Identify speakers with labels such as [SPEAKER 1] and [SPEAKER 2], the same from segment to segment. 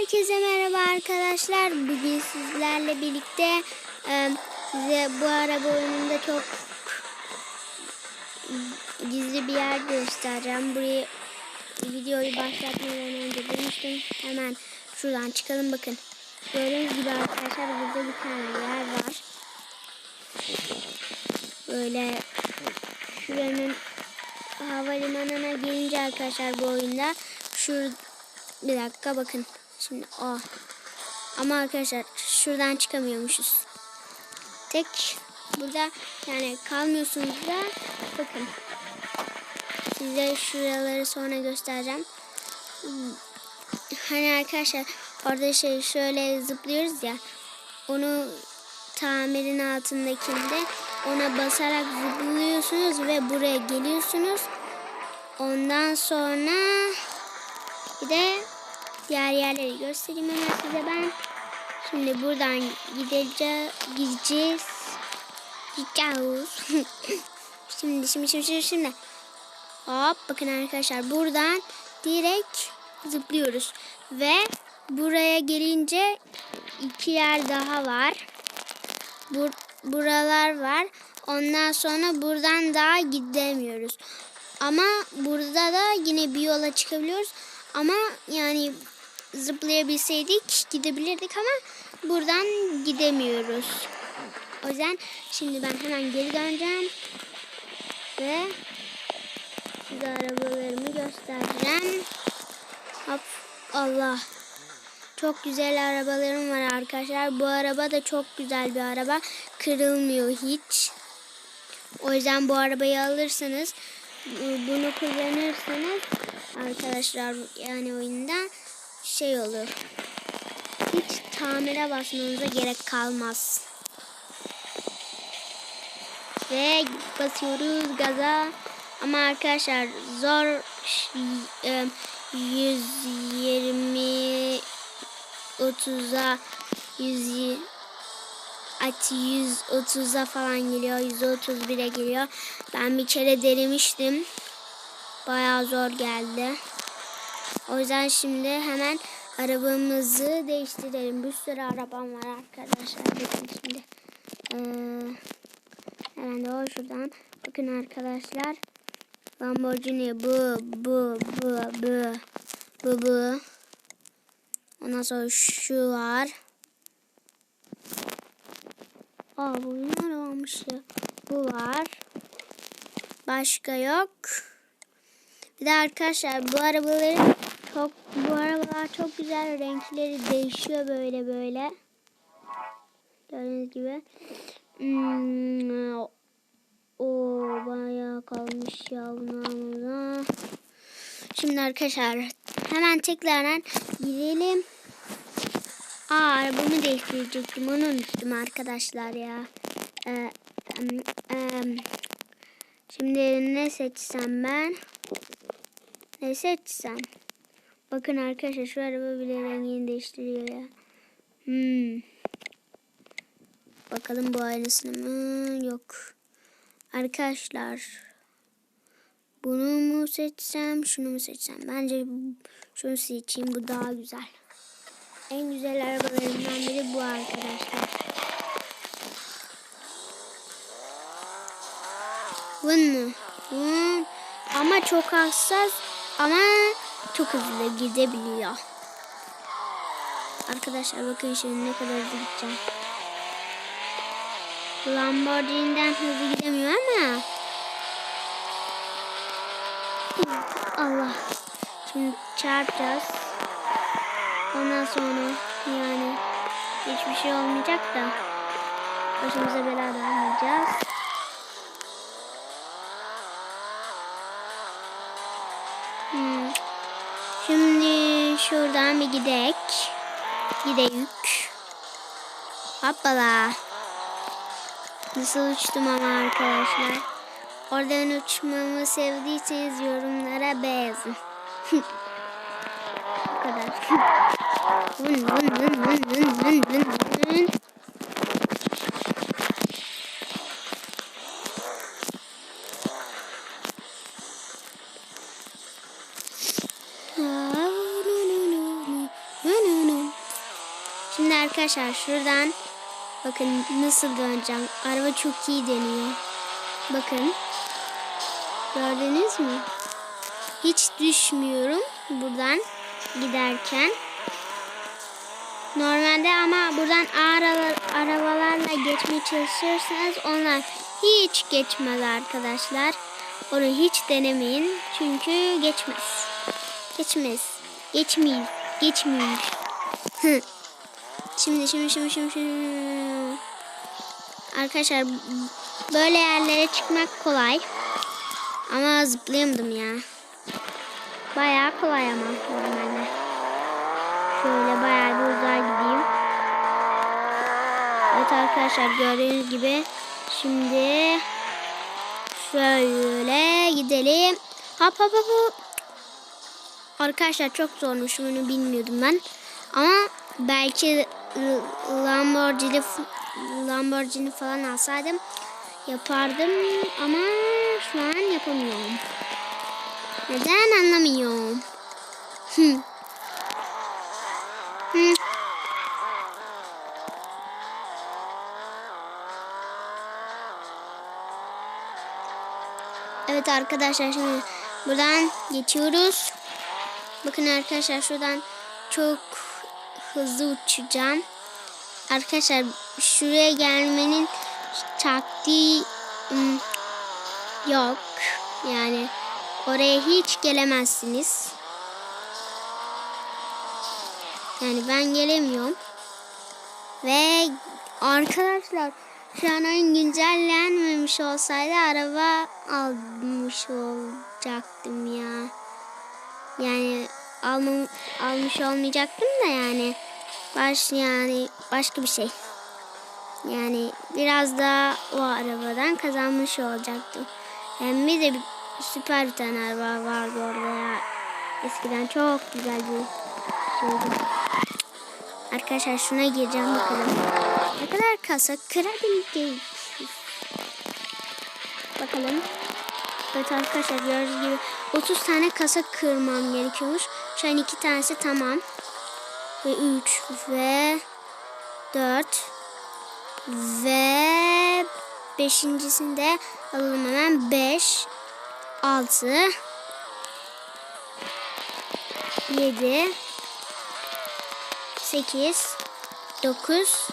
[SPEAKER 1] Herkese merhaba arkadaşlar. Bugün sizlerle birlikte e, size bu araba oyununda çok gizli bir yer göstereceğim. Burayı videoyu başlatmadan önce demiştim. Hemen şuradan çıkalım bakın. Gördüğünüz gibi arkadaşlar burada bir tane yer var. Böyle şuranın havalimanına gelince arkadaşlar bu oyunda şu bir dakika bakın. Şimdi o. Ah. Ama arkadaşlar şuradan çıkamıyormuşuz. Tek burada yani kalmıyorsunuz da bakın. Size şuraları sonra göstereceğim. Hani arkadaşlar orada şey şöyle zıplıyoruz ya. Onu tamirin altındakinde ona basarak zıplıyorsunuz ve buraya geliyorsunuz. Ondan sonra bir de Diğer yerleri göstereyim hemen size ben. Şimdi buradan gideceğiz. Gideceğiz. Gideceğiz. şimdi şimdi şimdi şimdi şimdi. Hop bakın arkadaşlar buradan direkt zıplıyoruz. Ve buraya gelince iki yer daha var. Bur buralar var. Ondan sonra buradan daha gidemiyoruz. Ama burada da yine bir yola çıkabiliyoruz. Ama yani zıplayabilseydik gidebilirdik ama buradan gidemiyoruz. O yüzden şimdi ben hemen geri döneceğim. Ve size arabalarımı göstereceğim. Hop Allah. Çok güzel arabalarım var arkadaşlar. Bu araba da çok güzel bir araba. Kırılmıyor hiç. O yüzden bu arabayı alırsanız bunu kullanırsanız arkadaşlar yani oyundan şey olur. Hiç tamire basmanıza gerek kalmaz. Ve basıyoruz gaza. Ama arkadaşlar zor 120 30'a 100 at 130'a falan geliyor. 131'e geliyor. Ben bir kere denemiştim. Bayağı zor geldi. O yüzden şimdi hemen arabamızı değiştirelim. Bir sürü arabam var arkadaşlar. Bakın şimdi. Ee, hemen de o şuradan. Bakın arkadaşlar. Lamborghini bu bu bu bu bu bu. Ondan sonra şu var. Aa bu ne olmuş ya. Bu var. Başka yok. Bir de arkadaşlar bu arabaları çok bu arabalar çok güzel renkleri değişiyor böyle böyle. Gördüğünüz gibi. Hmm, o, o bayağı kalmış ya bunu Şimdi arkadaşlar hemen tekrardan gidelim. Aa arabamı değiştirecektim onu unuttum arkadaşlar ya. Ee, um, um. Şimdi ne seçsem ben? Ne seçsem? Bakın arkadaşlar şu araba bile rengini değiştiriyor ya. Hmm. Bakalım bu aynısını mi? Yok. Arkadaşlar. Bunu mu seçsem, şunu mu seçsem? Bence şunu seçeyim. Bu daha güzel. En güzel arabalarından biri bu arkadaşlar. Bunun mu? Hmm. Ama çok hassas. Ama çok hızlı gidebiliyor. Arkadaşlar bakın şimdi ne kadar hızlı gideceğim. Lamborghini'den hızlı gidemiyor ama. Allah. Şimdi çarpacağız. Ondan sonra yani hiçbir şey olmayacak da başımıza bela da Şuradan bir gidek. Gideyük. Hoppala. Nasıl uçtum ama arkadaşlar. Oradan uçmamı sevdiyseniz yorumlara B yazın. Bu kadar. vın vın vın vın vın vın vın. Şimdi arkadaşlar şuradan bakın nasıl döneceğim. Araba çok iyi dönüyor. Bakın. Gördünüz mü? Hiç düşmüyorum buradan giderken. Normalde ama buradan ağır arabalarla geçmeye çalışırsanız onlar hiç geçmez arkadaşlar. Onu hiç denemeyin çünkü geçmez. Geçmez. Geçmeyin. Geçmeyin. Hı. Şimdi şimdi şimdi şimdi şimdi. Arkadaşlar böyle yerlere çıkmak kolay. Ama zıplayamadım ya. Bayağı kolay ama normalde. Şöyle bayağı bir uzağa gideyim. Evet arkadaşlar gördüğünüz gibi şimdi şöyle gidelim. Hop hop hop hop. Arkadaşlar çok zormuş bunu bilmiyordum ben. Ama belki Lamborghini, Lamborghini falan alsaydım yapardım ama şu an yapamıyorum. Neden anlamıyorum. Hı. Hı. Evet arkadaşlar şimdi buradan geçiyoruz. Bakın arkadaşlar şuradan çok hızlı uçacağım. Arkadaşlar şuraya gelmenin taktiği yok. Yani oraya hiç gelemezsiniz. Yani ben gelemiyorum. Ve arkadaşlar şu an oyun güncellenmemiş olsaydı araba almış olacaktım ya. Yani almam, almış olmayacaktım da yani. Baş yani başka bir şey. Yani biraz daha o arabadan kazanmış olacaktım. Hem yani bir de süper bir tane araba vardı orada ya. Eskiden çok güzel bir şeydi. Arkadaşlar şuna gireceğim bakalım. Ne kadar kasa kırabileceğiz. Bakalım. Evet arkadaşlar gördüğünüz gibi 30 tane kasa kırmam gerekiyormuş. Şu an 2 tanesi tamam. Ve 3 ve 4 ve beşincisinde alalım hemen 5 6 7 8 9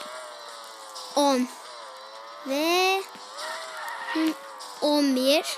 [SPEAKER 1] 10 ve 11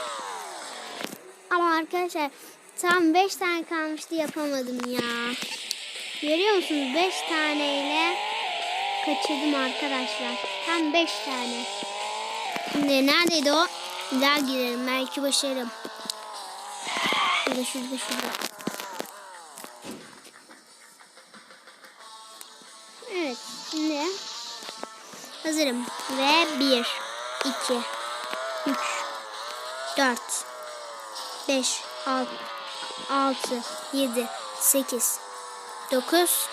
[SPEAKER 1] Ama arkadaşlar tam 5 tane kalmıştı yapamadım ya. Görüyor musunuz? 5 taneyle kaçırdım arkadaşlar. Tam 5 tane. Şimdi neredeydi o? daha girelim. Belki başarırım Şurada şurada şurada. Evet. Şimdi hazırım. Ve 1 2 3 4 5, 6, 7, 8, 9.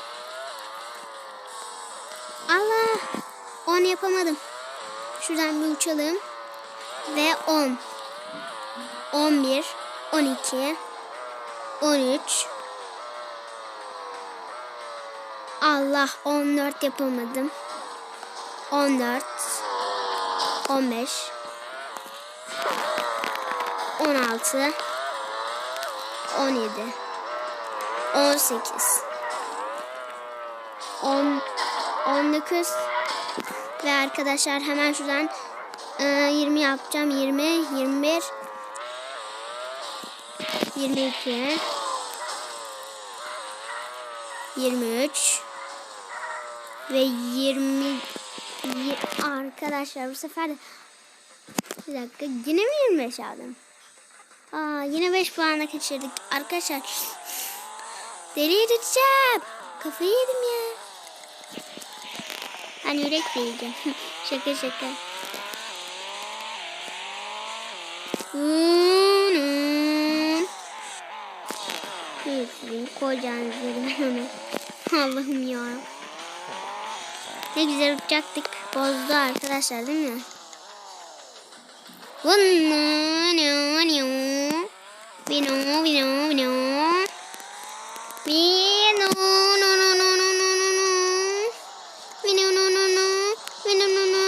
[SPEAKER 1] Allah! 10 yapamadım. Şuradan bir uçalım. Ve 10. 11, 12, 13. Allah 14 yapamadım. 14, 15, 16 17 18 10 19 ve arkadaşlar hemen şuradan 20 e, yapacağım. 20 21 22 23 ve 20 arkadaşlar bu sefer de bir dakika yine mi 25 aldım? Aa, yine 5 puanla kaçırdık arkadaşlar. Delireceğim. Kafayı yedim ya. Hani yürek de yiyeceğim. şaka şaka. Sizin kocanız yerim Allah'ım ya. Ne güzel uçacaktık. Bozdu arkadaşlar değil mi? Bino, bino, bino. Bino, no, no, no, no, no, no, no.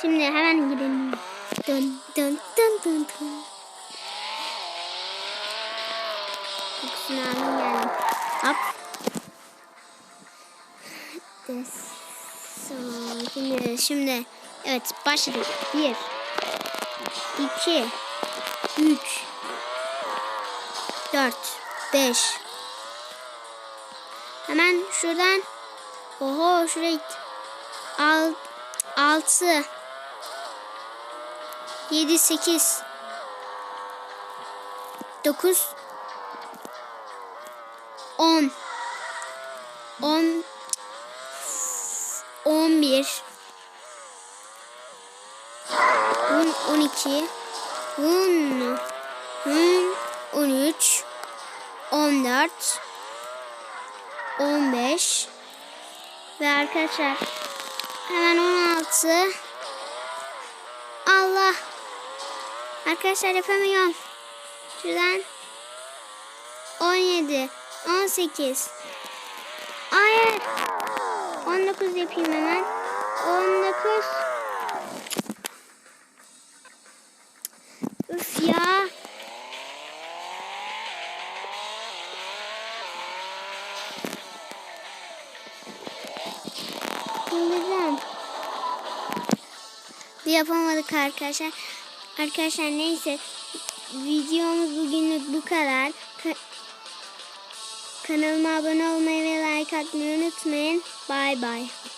[SPEAKER 1] Şimdi hemen gidelim. Dön, dön, dön, dön, dön. Kokusunu aldım geldim. Hop. This. So, şimdi, şimdi. Evet başladık. Bir, iki, üç, dört, beş. Hemen şuradan. Oho şuraya git. Alt, altı. Yedi, sekiz. Dokuz. On. On. On bir. 12 10 10 13 14 15 ve arkadaşlar hemen 16 Allah arkadaşlar yapamıyorum şuradan 17 18 Hayır 19 yapayım hemen 19 yapamadık arkadaşlar. Arkadaşlar neyse videomuz bugünlük bu kadar. Ka kanalıma abone olmayı ve like atmayı unutmayın. Bay bay.